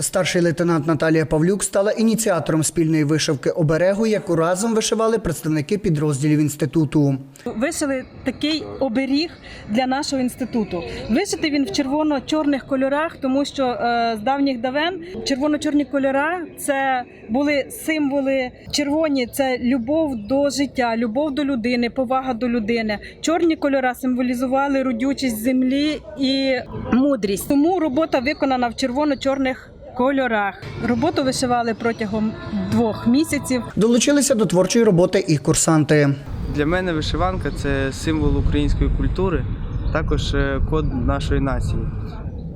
Старший лейтенант Наталія Павлюк стала ініціатором спільної вишивки оберегу, яку разом вишивали представники підрозділів інституту. Вишили такий оберіг для нашого інституту. Вишитий він в червоно-чорних кольорах, тому що е, з давніх давен червоно-чорні кольора це були символи. Червоні це любов до життя, любов до людини, повага до людини. Чорні кольора символізували родючість землі і мудрість. Тому робота виконана в червоно-чорних кольорах. Роботу вишивали протягом двох місяців. Долучилися до творчої роботи і курсанти. Для мене вишиванка це символ української культури, також е, код нашої нації.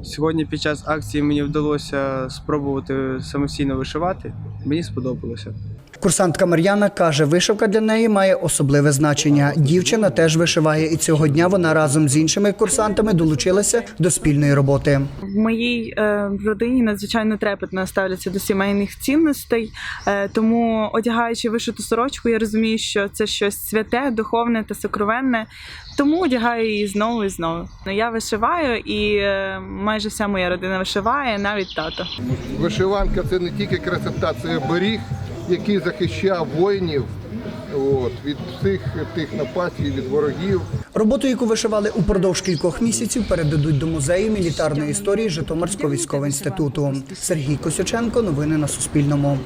Сьогодні під час акції мені вдалося спробувати самостійно вишивати. Мені сподобалося. Курсантка Мар'яна каже, вишивка для неї має особливе значення. Дівчина теж вишиває, і цього дня вона разом з іншими курсантами долучилася до спільної роботи. В моїй е, родині надзвичайно трепетно ставляться до сімейних цінностей, е, тому одягаючи вишиту сорочку, я розумію, що це щось святе, духовне та сокровенне. Тому одягаю її знову і знову. Я вишиваю, і е, майже вся моя родина вишиває, навіть тато. Вишиванка це не тільки красота, це оберіг, який захищав воїнів от, від всіх тих напастів, від ворогів. Роботу, яку вишивали упродовж кількох місяців, передадуть до музею мілітарної історії Житомирського військового інституту. Сергій Косюченко. Новини на Суспільному.